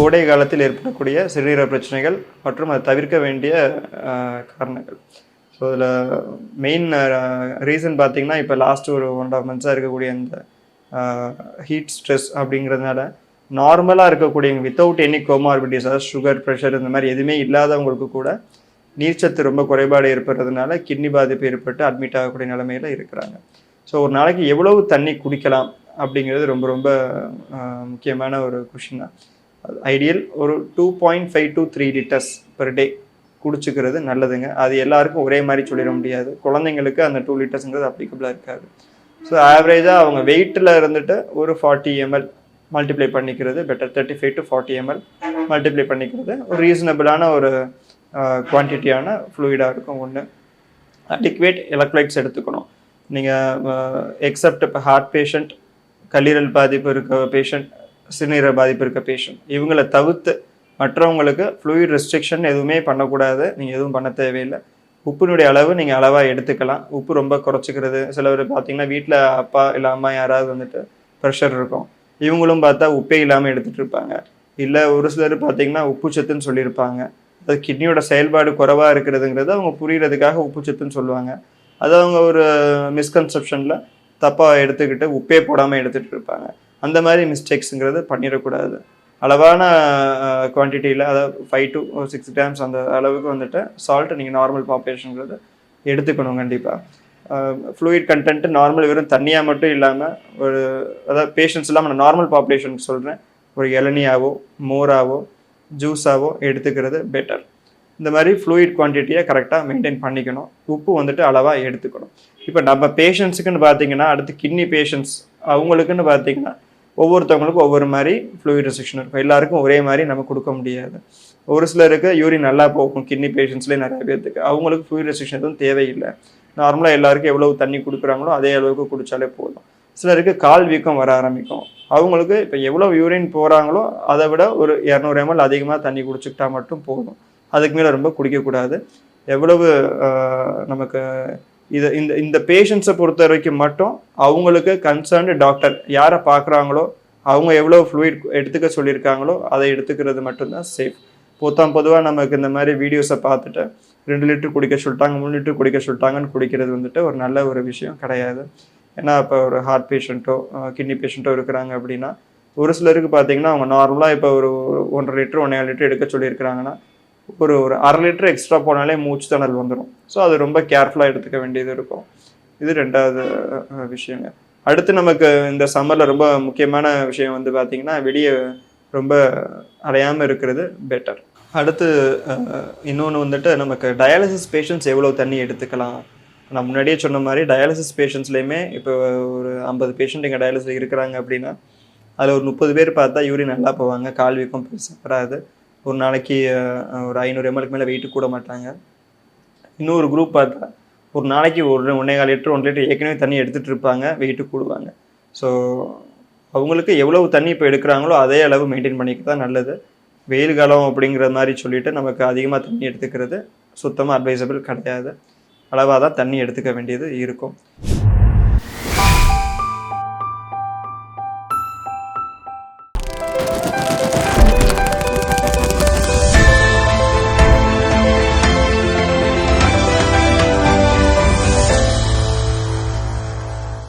கோடை காலத்தில் ஏற்படக்கூடிய சிறுநீர பிரச்சனைகள் மற்றும் அதை தவிர்க்க வேண்டிய காரணங்கள். ஸோ இதில் மெயின் ரீசன் பார்த்திங்கன்னா இப்போ லாஸ்ட் ஒரு ஒன் ஆஃப் மந்த்ஸாக இருக்கக்கூடிய இந்த ஹீட் ஸ்ட்ரெஸ் அப்படிங்கிறதுனால நார்மலாக இருக்கக்கூடிய வித்தவுட் எனி கோமார்பிட்டிஸ் அதாவது சுகர் ப்ரெஷர் இந்த மாதிரி எதுவுமே இல்லாதவங்களுக்கு கூட நீர்ச்சத்து ரொம்ப குறைபாடு ஏற்படுறதுனால கிட்னி பாதிப்பு ஏற்பட்டு அட்மிட் ஆகக்கூடிய நிலமையில இருக்கிறாங்க. ஸோ ஒரு நாளைக்கு எவ்வளவு தண்ணி குடிக்கலாம் அப்படிங்கிறது ரொம்ப ரொம்ப முக்கியமான ஒரு கொஷின் தான். ஐடியல் ஒரு two point five to three litres per day குடிச்சுக்கிறது நல்லதுங்க. அது எல்லாருக்கும் ஒரே மாதிரி சொல்லிட முடியாது. குழந்தைங்களுக்கு அந்த டூ லிட்டர்ஸுங்கிறது அப்ளிகபிளாக இருக்காது. ஸோ ஆவரேஜாக அவங்க வெயிட்டில் இருந்துட்டு ஒரு ஃபார்ட்டி எம்எல் மல்டிப்ளை பண்ணிக்கிறது better thirty five to forty ml multiply பண்ணிக்கிறது ஒரு ரீசனபிளான ஒரு குவான்டிட்டியான ஃப்ளூயிடாக இருக்கும் ஒன்று அடிக்வேட் எலக்ட்ரோலைட்ஸ் எடுத்துக்கணும். நீங்கள் எக்ஸப்ட் இப்போ ஹார்ட் பேஷண்ட் கல்லீரல் பாதிப்பு இருக்க பேஷண்ட் சிறுநீரக பாதிப்பு இருக்க பேஷண்ட் இவங்களை தவிர்த்து மற்றவங்களுக்கு ஃப்ளூயிட் ரெஸ்ட்ரிக்ஷன் எதுவுமே பண்ணக்கூடாது. நீங்கள் எதுவும் பண்ண தேவையில்லை. உப்பினுடைய அளவு நீங்கள் அளவாக எடுத்துக்கலாம். உப்பு ரொம்ப குறைச்சிக்கிறது. சிலவர் பார்த்தீங்கன்னா வீட்டில் அப்பா இல்லை அம்மா யாராவது வந்துட்டு ப்ரெஷர் இருக்கும். இவங்களும் பார்த்தா உப்பே இல்லாமல் எடுத்துகிட்டு இருப்பாங்க. இல்லை ஒரு சிலர் பார்த்தீங்கன்னா உப்புச்சத்துன்னு சொல்லியிருப்பாங்க. அது கிட்னியோட செயல்பாடு குறைவாக இருக்கிறதுங்கிறது அவங்க புரியறதுக்காக உப்புச்சத்துன்னு சொல்லுவாங்க. அது அவங்க ஒரு மிஸ்கன்செப்ஷனில் தப்பாக எடுத்துக்கிட்டு உப்பே போடாமல் எடுத்துகிட்டு இருப்பாங்க. அந்த மாதிரி மிஸ்டேக்ஸுங்கிறது பண்ணிடக்கூடாது. அளவான குவான்டிட்டியில் அதாவது ஃபைவ் டு சிக்ஸ் கிராம்ஸ் அந்த அளவுக்கு வந்துட்டு சால்ட் நீங்கள் நார்மல் பாப்புலேஷனுங்கிறது எடுத்துக்கணும் கண்டிப்பாக ஃப்ளூயிட் கண்டென்ட்டு நார்மல் வெறும் தண்ணியாக மட்டும் இல்லாமல் ஒரு அதாவது பேஷண்ட்ஸ் இல்லாமல் நான் நார்மல் பாப்புலேஷனுக்கு சொல்கிறேன் ஒரு இளநியாவோ மோராவோ ஜூஸாவோ எடுத்துக்கிறது பெட்டர் இந்த மாதிரி ஃப்ளூயிட் குவான்டிட்டியை கரெக்டாக மெயின்டைன் பண்ணிக்கணும். உப்பு வந்துட்டு அளவாக எடுத்துக்கணும். இப்போ நம்ம பேஷண்ட்ஸுக்குன்னு பார்த்தீங்கன்னா அடுத்து கிட்னி பேஷண்ட்ஸ் அவங்களுக்குன்னு பார்த்தீங்கன்னா ஒவ்வொருத்தவங்களுக்கும் ஒவ்வொரு மாதிரி ஃப்ளூயிட் ரெஸ்ட்ரிக்ஷன் இருக்கும். எல்லாருக்கும் ஒரே மாதிரி நம்ம கொடுக்க முடியாது. ஒரு சிலருக்கு யூரின் நல்லா போகும் கிட்னி பேஷண்ட்ஸ்லேயே நிறைய பேர்த்துக்கு. அவங்களுக்கு ஃப்ளூயிட் ரெஸ்ட்ரிக்ஷன் எதுவும் தேவையில்லை. நார்மலாக எல்லாருக்கும் எவ்வளவு தண்ணி கொடுக்குறாங்களோ அதே அளவுக்கு குடித்தாலே போதும். சிலருக்கு கால் வீக்கம் வர ஆரம்பிக்கும். அவங்களுக்கு இப்போ எவ்வளோ யூரின் போகிறாங்களோ அதை விட ஒரு இரநூறு எம்எல் அதிகமாக தண்ணி குடிச்சுக்கிட்டா மட்டும் போதும். அதுக்கு மேலே ரொம்ப குடிக்கக்கூடாது. எவ்வளவு நமக்கு இது இந்த இந்த பேஷண்ட்ஸை பொறுத்த வரைக்கும் மட்டும் அவங்களுக்கு கன்சர்ன்டு டாக்டர் யாரை பார்க்குறாங்களோ அவங்க எவ்வளோ ஃப்ளூயிட் எடுத்துக்க சொல்லியிருக்காங்களோ அதை எடுத்துக்கிறது மட்டும்தான் சேஃப் பொத்தாம் பொதுவாக நமக்கு இந்த மாதிரி வீடியோஸை பார்த்துட்டு ரெண்டு லிட்டர் குடிக்க சொல்லிட்டாங்க மூணு லிட்டர் குடிக்க சொல்லிட்டாங்கன்னு குடிக்கிறது வந்துட்டு ஒரு நல்ல ஒரு விஷயம் கிடையாது. ஏன்னா இப்போ ஒரு ஹார்ட் பேஷண்ட்டோ கிட்னி பேஷண்ட்டோ இருக்கிறாங்க அப்படின்னா ஒரு சிலருக்கு பார்த்தீங்கன்னா அவங்க நார்மலாக இப்போ ஒரு ஒன்றரை லிட்டர் ஒன்றே லிட்டர் எடுக்க சொல்லியிருக்கிறாங்கன்னா ஒரு ஒரு அரை லிட்டர் எக்ஸ்ட்ரா போனாலே மூச்சு திணறல் வந்துடும் ஸோ அது ரொம்ப கேர்ஃபுல்லாக எடுத்துக்க வேண்டியது இருக்கும். இது ரெண்டாவது விஷயங்க. அடுத்து நமக்கு இந்த சம்மரில் ரொம்ப முக்கியமான விஷயம் வந்து பார்த்தீங்கன்னா வெளியே ரொம்ப அலையாமல் இருக்கிறது பெட்டர் அடுத்து இன்னொன்று வந்துட்டு நமக்கு டயாலிசிஸ் பேஷண்ட்ஸ் எவ்வளோ தண்ணி எடுத்துக்கலாம்? நான் முன்னாடியே சொன்ன மாதிரி டயாலிசிஸ் பேஷண்ட்ஸ்லேயுமே இப்போ ஒரு ஐம்பது பேஷண்ட் இங்கே டயாலிசிஸ் இருக்கிறாங்க அப்படின்னா அதில் ஒரு முப்பது பேர் பார்த்தா யூரின் நல்லா போவாங்க கால் வீக்கம் பெருசா வராது. ஒரு நாளைக்கு ஒரு ஐநூறு எம்எல்க்கு மேலே வெயிட்டு கூட மாட்டாங்க. இன்னொரு குரூப் பார்த்தா ஒரு நாளைக்கு ஒரு ஒன்றே கால் லிட்டர் ஒன் லிட்டர் ஏற்கனவே தண்ணி எடுத்துகிட்டு இருப்பாங்க வெயிட்டு கூடுவாங்க. ஸோ அவங்களுக்கு எவ்வளவு தண்ணி இப்போ எடுக்கிறாங்களோ அதே அளவு மெயின்டைன் பண்ணிக்க தான் நல்லது. வெயில் காலம் அப்படிங்கிற மாதிரி சொல்லிவிட்டு நமக்கு அதிகமாக தண்ணி எடுத்துக்கிறது சுத்தமாக அட்வைசபிள் கிடையாது. அளவாக தான் தண்ணி எடுத்துக்க வேண்டியது இருக்கும்.